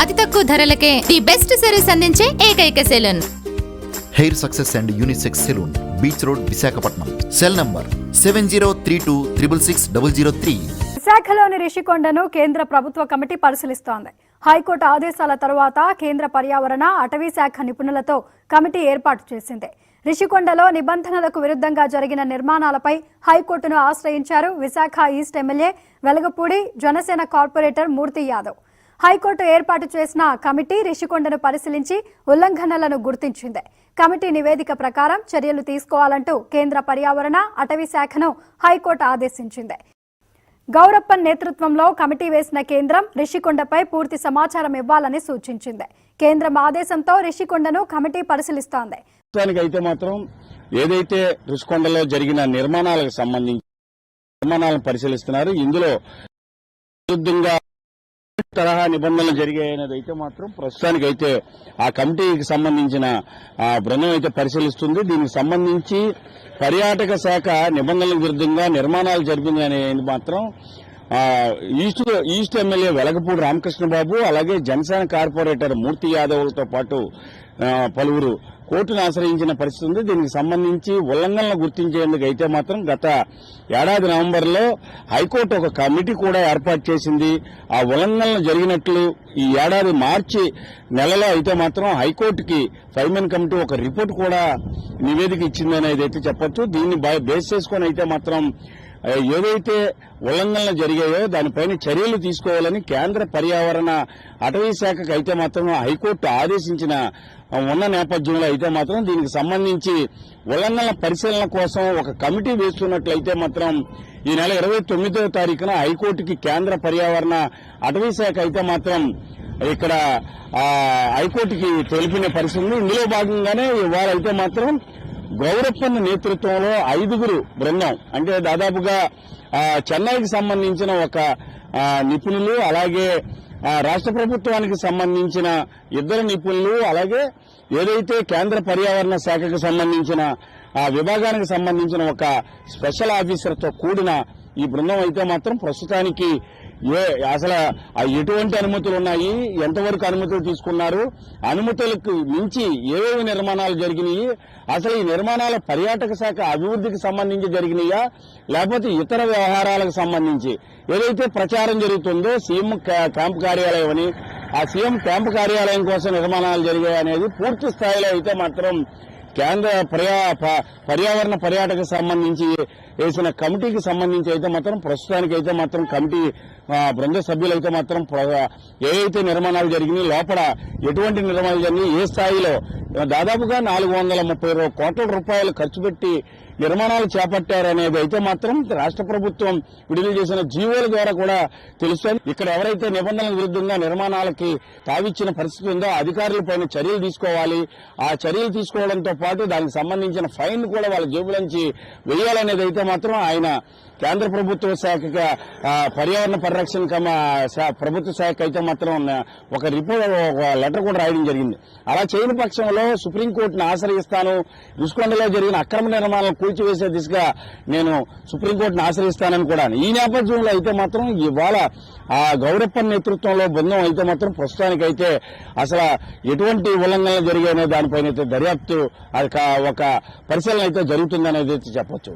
అతి తక్కువ ధరలకే ది బెస్ట్ సర్వీస్ అందించే ఏకైక salon. Hair success and unisex salon beach road Visakhapatnam. Cell number seven zero three two triple six double zero three. విశాఖలోని రిషికొండను కేంద్ర ప్రభుత్వ కమిటీ పరిశీలిస్తోంది. హైకోర్టు ఆదేశాల తరువాత కేంద్ర పర్యావరణ అటవీ శాఖ నిపుణులతో కమిటీ ఏర్పాటు చేసింది. రిషికొండలో నిబంధనలకు విరుద్ధంగా జరిగిన నిర్మాణాలపై హైకోర్టును ఆశ్రయించారు Visakha east MLA Velagapudi Janasena corporator Murthy Yadav. High court ఏర్పాటు చేసిన కమిటీ రిషికొండను పరిశీలించి ఉల్లంఘనలను గుర్తించింది. కమిటీ నివేదిక ప్రకారం చర్యలు తీసుకోవాలంటూ కేంద్ర పర్యావరణ అటవీ శాఖను హైకోర్టు ఆదేశించింది. గౌరప్పన్ నేతృత్వంలో కమిటీ వేసిన కేంద్రం రిషికొండపై పూర్తి సమాచారం ఇవ్వాలని సూచించింది. కేంద్రం ఆదేశంతో రిషికొండను కమిటీ పరిశీలిస్తోంది. అయితే మాత్రం ఏదైతే రిషికొండలో జరిగిన నిర్మాణాలకు సంబంధించి నిర్మాణాలను పరిశీలిస్తున్నారు ఇందులో విరుద్ధంగా తరహా నిబంధనలు జరిగాయనేది అయితే మాత్రం ప్రస్తుతానికి అయితే ఆ కమిటీకి సంబంధించిన బృందం అయితే పరిశీలిస్తుంది. దీనికి సంబంధించి పర్యాటక శాఖ నిబంధనలకు విరుద్ధంగా నిర్మాణాలు జరిపింది అనేది మాత్రం east east MLA Velagapudi Ramakrishnababu అలాగే జనసేన కార్పొరేటర్ మూర్తి యాదవ్లతో పాటు పలువురు కోర్టును ఆశ్రయించిన పరిస్థితి ఉంది. దీనికి సంబంధించి ఉల్లంఘనలు గుర్తించేందుకు అయితే మాత్రం గత ఏడాది నవంబర్లో హైకోర్టు ఒక కమిటీ కూడా ఏర్పాటు చేసింది. ఆ ఉల్లంఘనలు జరిగినట్లు ఈ ఏడాది మార్చి నెలలో అయితే మాత్రం హైకోర్టుకి ఫైవ్ మెన్ కమిటీ ఒక రిపోర్ట్ కూడా నివేదిక ఇచ్చిందనేది అయితే చెప్పొచ్చు. దీన్ని బేస్ చేసుకొని అయితే మాత్రం ఏవైతే ఏదైతే ఉల్లంఘనలు జరిగాయో దానిపైన చర్యలు తీసుకోవాలని కేంద్ర పర్యావరణ అటవీ శాఖకు అయితే మాత్రం హైకోర్టు ఆదేశించిన ఉన్న నేపథ్యంలో అయితే మాత్రం దీనికి సంబంధించి ఉల్లంఘనల పరిశీలన కోసం ఒక కమిటీ వేస్తున్నట్లయితే మాత్రం ఈ నెల ఇరవై తొమ్మిదవ తారీఖున హైకోర్టుకి కేంద్ర పర్యావరణ అటవీ శాఖ అయితే మాత్రం ఇక్కడ హైకోర్టుకి తెలిపిన పరిస్థితి ఇందులో భాగంగానే ఇవాళ అయితే మాత్రం గౌరప్పన్న నేతృత్వంలో ఐదుగురు బృందం. అంటే దాదాపుగా చెన్నైకి సంబంధించిన ఒక నిపుణులు అలాగే రాష్ట్ర ప్రభుత్వానికి సంబంధించిన ఇద్దరు నిపుణులు అలాగే ఏదైతే కేంద్ర పర్యావరణ శాఖకు సంబంధించిన ఆ విభాగానికి సంబంధించిన ఒక స్పెషల్ ఆఫీసర్తో కూడిన ఈ బృందం అయితే మాత్రం ప్రస్తుతానికి ఏ అసలు ఎటువంటి అనుమతులు ఉన్నాయి? ఎంతవరకు అనుమతులు తీసుకున్నారు? అనుమతులకు మించి ఏవేవి నిర్మాణాలు జరిగినాయి? అసలు ఈ నిర్మాణాల పర్యాటక శాఖ అభివృద్ధికి సంబంధించి జరిగినాయా? లేకపోతే ఇతర వ్యవహారాలకు సంబంధించి? ఏదైతే ప్రచారం జరుగుతుందో సీఎం క్యాంపు కార్యాలయం అని ఆ సీఎం క్యాంపు కార్యాలయం కోసం నిర్మాణాలు జరిగాయి అనేది పూర్తి స్థాయిలో అయితే మాత్రం కేంద్ర పర్యా ప- పర్యావరణ పర్యాటక సంబంధించి వేసిన కమిటీకి సంబంధించి అయితే మాత్రం ప్రస్తుతానికి అయితే మాత్రం కమిటీ బృంద సభ్యులైతే మాత్రం ప్ర- ఏవైతే నిర్మాణాలు జరిగినాయి లోపల ఎటువంటి నిర్మాణాలు జరిగినాయి ఏ స్థాయిలో దాదాపుగా నాలుగు వందల ముప్పై కోట్ల రూపాయలు ఖర్చు పెట్టి నిర్మాణాలు చేపట్టారనేది అయితే మాత్రం రాష్ట్ర ప్రభుత్వం విడుదల చేసిన జీవోల ద్వారా కూడా తెలుస్తుంది. ఇక్కడ ఎవరైతే నిబంధనల విరుద్ధంగా నిర్మాణాలకి తావిచ్చిన పరిస్థితి ఉందో అధికారులపైన చర్యలు తీసుకోవాలి. ఆ చర్యలు తీసుకోవడంతో పాటు దానికి సంబంధించిన ఫైన్ కూడా వాళ్ళ జేబులోంచి వేయాలనేది అయితే మాత్రం ఆయన కేంద్ర ప్రభుత్వ శాఖగా పర్యావరణ పరిరక్షణ కమ ప్రభుత్వ శాఖ అయితే మాత్రం ఒక రిపోర్ట్ ఒక లెటర్ కూడా రాయడం జరిగింది. అలా చేయని పక్షంలో సుప్రీంకోర్టును ఆశ్రయిస్తాను. రుషికొండలో జరిగిన అక్రమ నిర్మాణాలకు కూల్చివేసే దిశగా నేను సుప్రీంకోర్టును ఆశ్రయిస్తానని కూడా ఈ నేపథ్యంలో అయితే మాత్రం ఇవాళ ఆ గౌరప్పన్ నేతృత్వంలో బృందం అయితే మాత్రం ప్రస్తుతానికైతే అసలు ఎటువంటి ఉల్లంఘనలు జరిగాయనే దానిపైన అయితే దర్యాప్తు అది ఒక పరిశీలన అయితే జరుగుతుందనేది అయితే చెప్పొచ్చు.